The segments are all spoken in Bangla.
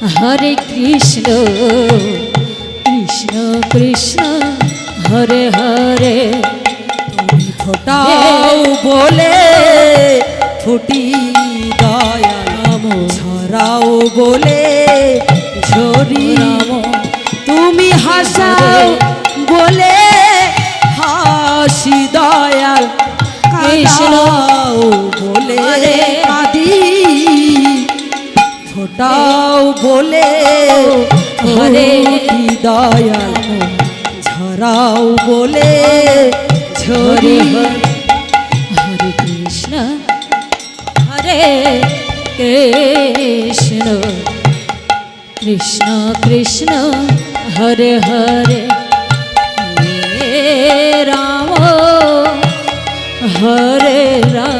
হরে কৃষ্ণ কৃষ্ণ কৃষ্ণ হরে হরে। ফোটাও বলে ফুটি দয়ালাম ছড়াও বলে ঝরি তুমি হাসাও বলে হাসি দয়াল কৃষ্ণ। বলে। ফোটাও বলে হরে দয়াল ঝরাও বলে ঝরি। হরে। কৃষ্ণ হরে কৃষ্ণ। কৃষ্ণ কৃষ্ণ হরে হরে। রাম হরে রাম।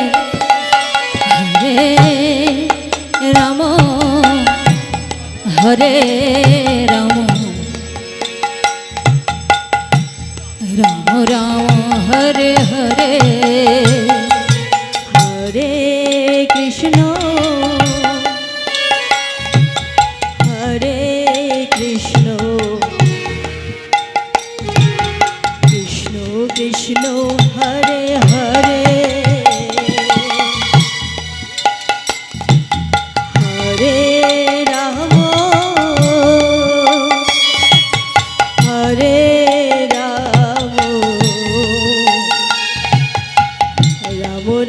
হরে রাম। রাম রাম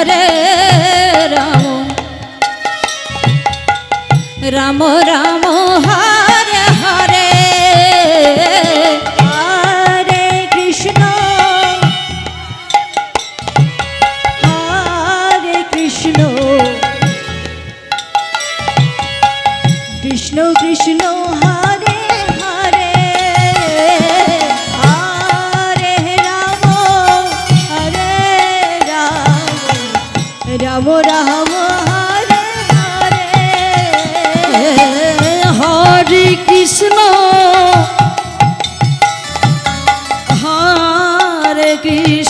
হরে রাম। রাম রাম হরে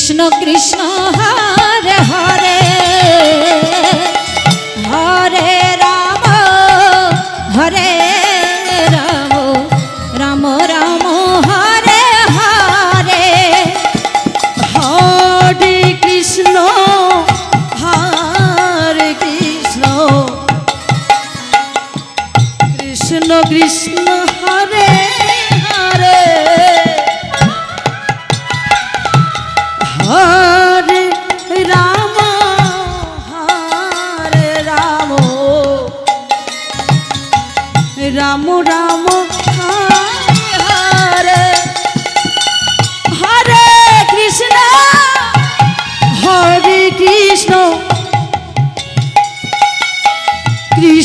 কৃষ্ণ কৃষ্ণ হরে হরে